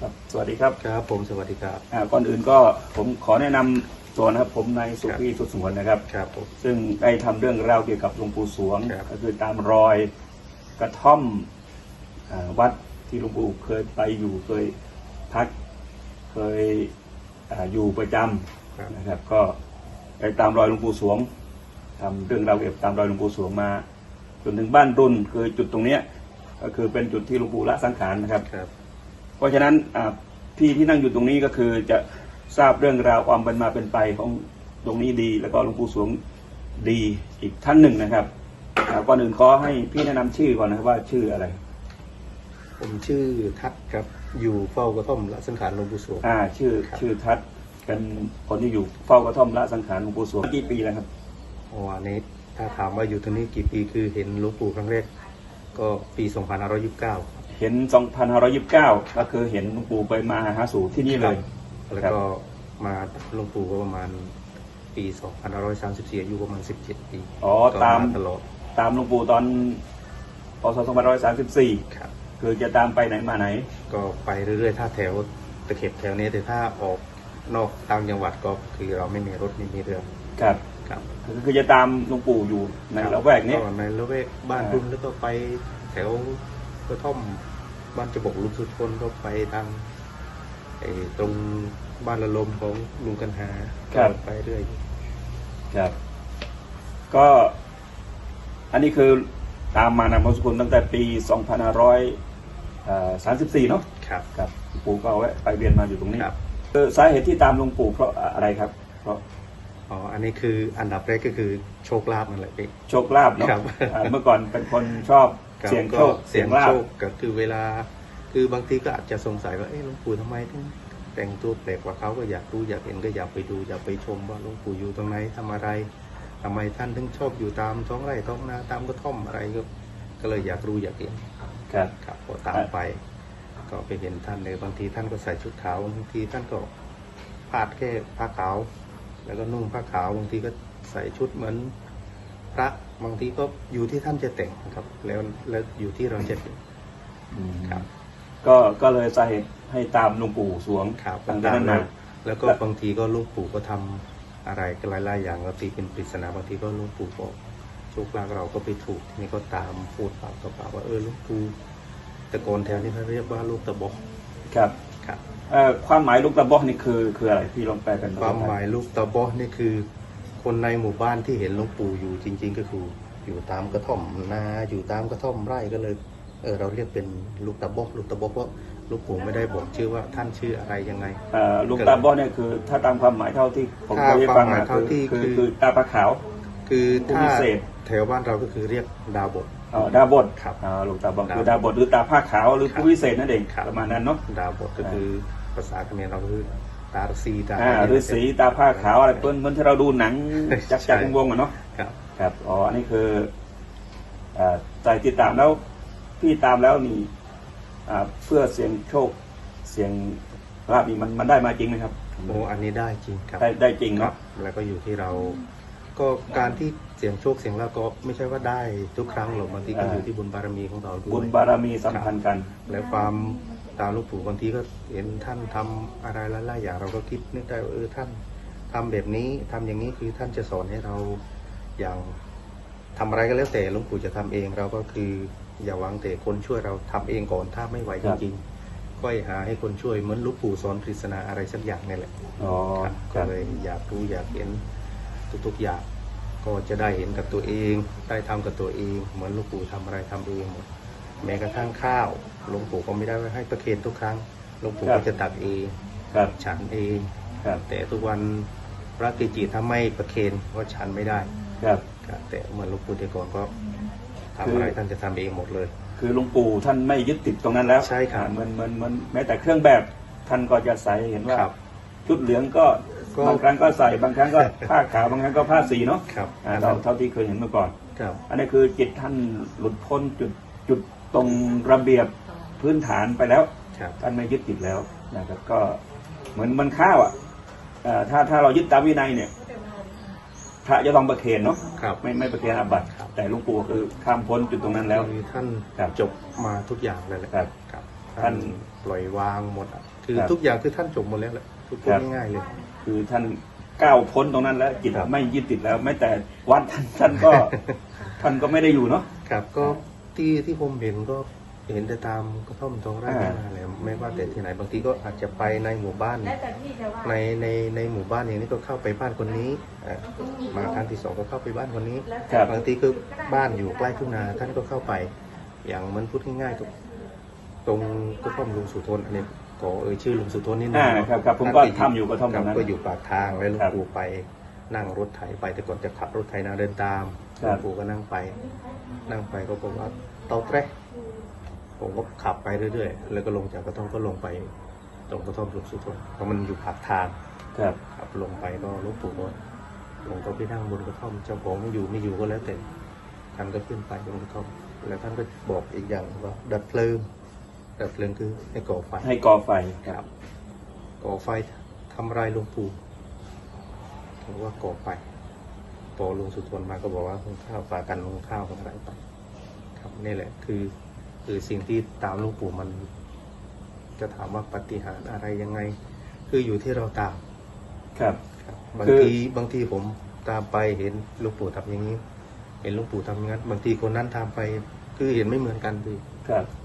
ครับสวัสดีครับครับผมสวัสดีครับอ่าก่อนอื่นก็ผมขอแนะนำตัวนะครับผมนายสุพีสุดสงวนนะครับ ครับผม ซึ่งได้ทำเรื่องราวเกี่ยวกับหลวงปู่สวง ครับ ก็คือตามรอยกระท่อมอาวัดที่หลวงปู่เคยไปอยู่เคยพักเคยอาอยู่ประจครับำนะครับ ก็ไปตามรอยหลวงปู่สวงทำเรื่องราวเกี่ยวกับตามรอยหลวงปู่สวงมา จนถึงบ้านรุ่นคือจุดตรงเนี้ยก็คือเป็นจุดที่หลวงปู่ละสังขารนะครับ ครับ เพราะฉะนั้นอ่าพี่ที่นั่งอยู่ตรงนี้ก็คือจะทราบเรื่องราวความเป็นมาเป็นไปของตรงนี้ดี แล้วก็หลวงปู่สวงดีอีกท่านหนึ่งนะครับอ่าก่อนอื่นขอให้พี่แนะนำชื่อก่อนนะครับว่าชื่ออะไร ผมชื่อทัศน์ครับอยู่เฝ้ากระท่อมละสังขารหลวงปู่สวงอ่า ชื่อครับชื่อทัศน์เป็นคนที่อยู่เฝ้ากระท่อมละสังขารหลวงปู่สวงกี่ปีแล้วครับอ๋ออันนี้ถ้าถามว่าอยู่ตรงนี้กี่ปีคือเห็นหลวงปู่ครั้งแรกก็ปี 2529 เห็น 2529 ก็คือเห็นหลวงปู่ไปมาหาสู่ที่นี่เลย แล้วก็มาหลวงปู่ก็ประมาณปี 2534อายุประมาณ 17 ปีอ๋อก็ตามตลอดตามหลวงปู่ตอนพศ2534 ครับ คือจะตามไปไหนมาไหน ก็ไปเรื่อยๆ ถ้าแถวตะเข็บแถวนี้แต่ถ้าออกนอกต่างจังหวัดก็คือเราไม่มีรถไม่มีเรือครับครับคือคือจะตามหลวงปู่อยู่ในละแวกเนี้ยในละแวกบ้านอ่ารุ่นแล้วก็ไปแถว กระท่อมบ้านจะบอกลุงสุทนก็ไปทางไอ้ตรงบ้านละลมของลุงกันหาก็ไปเรื่อยครับ ก็ อันนี้คือตามมานำพสกุลตั้งแต่ปี 2534 เนาะครับ ครับหลวงปู่ก็เอาไว้ไปเรียนมาอยู่ตรงนี้ครับ คือสาเหตุที่ตามหลวงปู่เพราะอะไรครับ เพราะอ๋อ อันนี้คืออันดับแรกก็คือโชคลาภนั่นแหละพี่ โชคลาภเนาะครับ อ่าเมื่อก่อนเป็นคนชอบครับ เสียงโชคก็เสียงลาโชภคก็คือเวลา คือบางทีก็อาจจะสงสัยว่าเอ๊ะหลวงปู่ทำไมถึงแต่งตัวแปลกกว่าเขาก็อยากรู้อยากเห็นก็อยากไปดูอยากไปชมว่าหลวงปู่อยู่ตรงไหนทำอะไรทำไมท่านถึงชอบอยู่ตามท้องไร่ท้องนาตามกระท่อมอะไรก็ก็เลยอยากรู้อยากเห็นครับครับพอตามไป ก็ไปเห็นท่านเลยบางทีท่านก็ใส่ชุดขาวบางทีท่านก็พาดแค่ผ้าขาว แล้วก็นุ่งผ้าขาวบางทีก็ใส่ชุดเหมือน พระบางทีก็อยู่ที่ท่านจะแต่งนะครับ แล้วแล้วอยู่ที่เราจะเห็นอืมครับ ก็ก็เลยสาเหตุให้ตามหลวงปู่สวงครับตั้งแต่ต่างนั้นๆมาแล้วแล้วก็บางทีก็หลูกปู่ก็ทำอะไรก็หลายๆอย่างบางทีเป็นปริศนาบางทีก็หลูกปู่บอกโชคลาภเราก็ไปถูกทีนี่ก็ตามพูดปากต่อปากว่าเออหลูกปู่แต่ก่อนแถวนี้เขาเรียกว่าลูกตะบอกครับครับเอ่อความหมายลูกตะบอกนี่คือคืออะไรพี่ลองแปลเป็นความหมายลูกตะบอกนี่คือ คนในหมู่บ้านที่เห็นหลวงปู่อยู่จริง ๆ ก็คืออยู่ตามกระท่อมนาอยู่ตามกระท่อมไร่ก็เลยเออเราเรียกเป็นลูกตะบอกลูกตะบอกเพราะหลูกปู่ไม่ได้บอกชื่อว่าท่านชื่ออะไรยังไงเอ่อลูกตาบอดเนี่ยคือ ถ้าตามความหมายเท่าที่ผมถ้าเคยได้ฟังความหมายนะเท่าคือที่คือคือคือตาปลาขาว คือผู้ถ้าพิเศษแถวบ้านเราก็คือเรียกดาวบทเอ่อดาบดครับอ่าลูกตาบอดดาบคือดาบดหรือตาผ้าขาวหรือครับผู้พิเศษนั่นเองครับประมาณนั้นเนาะดาวบทก็คือภาษาเขมรเราก็คือ ตาซีตาอ่าะหไรือสีตาผ้าขาวอะไรเพิ่นเหมือนที่เราดูหนังจักรจักรวงศ์อะเนาะครับครับอ๋ออันนี้คืออ่าใจติดตามแล้วพี่ตามแล้วนี่อ่าเพื่อเสียงโชคเสียงลาบนี่มันมันได้มาจริงไหมครับโอ้อันนี้ได้จริงครับได้ได้จริงครัเนาะบแล้วก็อยู่ที่เรา ก็การที่เสียงโชคเสียงลาภก็ไม่ใช่ว่าได้ทุกครั้งหรอกบางทีก็อยู่ที่บุญบารมีของเราด้วยบุญบารมีสัมพันธ์กัน และความ ตามหลูกปู่บางทีก็เห็นท่านทำอะไรหลายๆอย่างเราก็คิดนึกได้ว่าเออท่านทำแบบนี้ทำอย่างนี้คือท่านจะสอนให้เราอย่างทำอะไรก็แล้วแต่หลวงปู่จะทำเองเราก็คือ อย่าหวังแต่คนช่วยเราทำเองก่อนถ้าไม่ไหวคจรับริงๆก็หาให้คนช่วยเหมือนหลูกปู่สอนปริศนาอะไรสักอย่างนี่แหละอ๋อครับคก็รับเลยอยากรู้อยากเห็นทุกๆอย่างก็จะได้เห็นกับตัวเอง ได้ทำกับตัวเอง เหมือนหลูกปู่ทำอะไรทำเองหมด แม้กระทั่งข้าวหลวงปู่ก็ไม่ได้ไว้ให้ประเคนทุกครั้งหลวงปู่ก็จะตักเองครับฉันเองครับแต่ทุกวันพระกิจิถ้าไม่ประเคนก็ฉันไม่ได้ครับครับแต่เหมือนหลวงปู่แต่ก่อนก็ทำคือออะไรท่านจะทำเองหมดเลย คือหลวงปู่ท่านไม่ยึดติดตรงนั้นแล้วใช่ครับอ่าเหมือนเหมือนเหมือนแม้แต่เครื่องแบบท่านก็จะใส่เห็นว่าครับชุดเหลืองก็ก็บางครั้งก็ใส่บางครั้งก็ผ้าขาวบางครั้งก็ผ้าสีเนาะครับอ่าเราเท่าที่เคยเห็นเมื่อก่อนครับอันนี้คือจิตท่านหลุดพ้นจุด จุดตรงระเบียบพื้นฐานไปแล้วครับ ท่านไม่ยึดติดแล้วนะครับก็เหมือนมันข้าวอะเอ่อถ้าถ้าเรายึดตามวินัยเนี่ยพระจะต้องประเคนเนาะครับไม่ไม่ประเคนอาบัติแต่หลุงปู่คือข้ามพ้นจุดตรงนั้นแล้วคือท่านครับจบมาทุกอย่างเลยแหละครับครับท่าท่านนปล่อยวางหมดอะคือครับทุกอย่างคือท่านจบหมดแล้วแหละคือพูดครับ ง่ายๆเลย คือท่านก้าวพ้นตรงนั้นแล้วจิตครับ ไม่ยึดติดแล้วแม้แต่วัดท่านท่านก็ ท่านก็ไม่ได้อยู่เนาะ ครับก็ ที่ที่ผมเห็นก็เห็นแต่ตามกระท่อมท้องไร่อ่า นาอะไรไม่ว่าแต่ที่ไหนบางทีก็อาจจะไปในหมู่บ้าน แล้วแต่พี่จะว่าในในในหมู่บ้านอย่างนี้ก็เข้าไปบ้านคนนี้อะมาครั้งที่สองก็เข้าไปบ้านคนนี้ แล้วครับ บางทีคือบ้านอยู่ใกล้ทุ่งนาท่านก็เข้าไป อย่างมันพูดง่ายๆก็ตรงกระท่อมลุงสุทนอันนี้ขอเอ่ยชื่อลุงสุทนนิดนึงอ่าครับครับผมก็ทำอยู่กระท่อมตครรับงนั้นก็อยู่ปากทางแล้วหลุงครับ ปู่ไปนั่งรถไถไปแต่ก่อนจะขับรถไถนาเดินตามห ครัลวบงปู่ก็นั่งไป นั่งไปก็บอกว่าเตาแตรผมก็ขับไปเรื่อยๆ แล้วก็ลงจากกระท่อมก็ลงไปตรงกระท่อมลุงสุทนเพราะมันอยู่ปากทางครับ ขับลงไปก็หลุงปู่ก็ลงก็ไปนั่งบนกระท่อมเจ้าของไม่อยู่ไม่อยู่ก็แล้วแต่ท่านก็ขึ้นไปบนกระท่อมแล้วท่านก็บอกอีกอย่างว่าดับเพลิงดับเพลิงคือให้ก่อไฟให้ก่อไฟครับ ก่อไฟทำลายหลวงปู่ถือว่าก่อไฟ พอลุงสุทนมาก็บอกว่าหุงข้าวฝากันหุงข้าวกันอะไรไปครับนี่แหละคือคือสิ่งที่ตามหลวงปู่มัน จะถามว่าปาฏิหารย์อะไรยังไง คืออยู่ที่เราตามครับครับบางคือทีบางทีผมตามไปเห็นหลวงปู่ทำอย่างนี้ เห็นหลวงปู่ทำอย่างนั้นบางทีคนนั้นทำไป คือเห็นไม่เหมือนกันพี่ครับครับ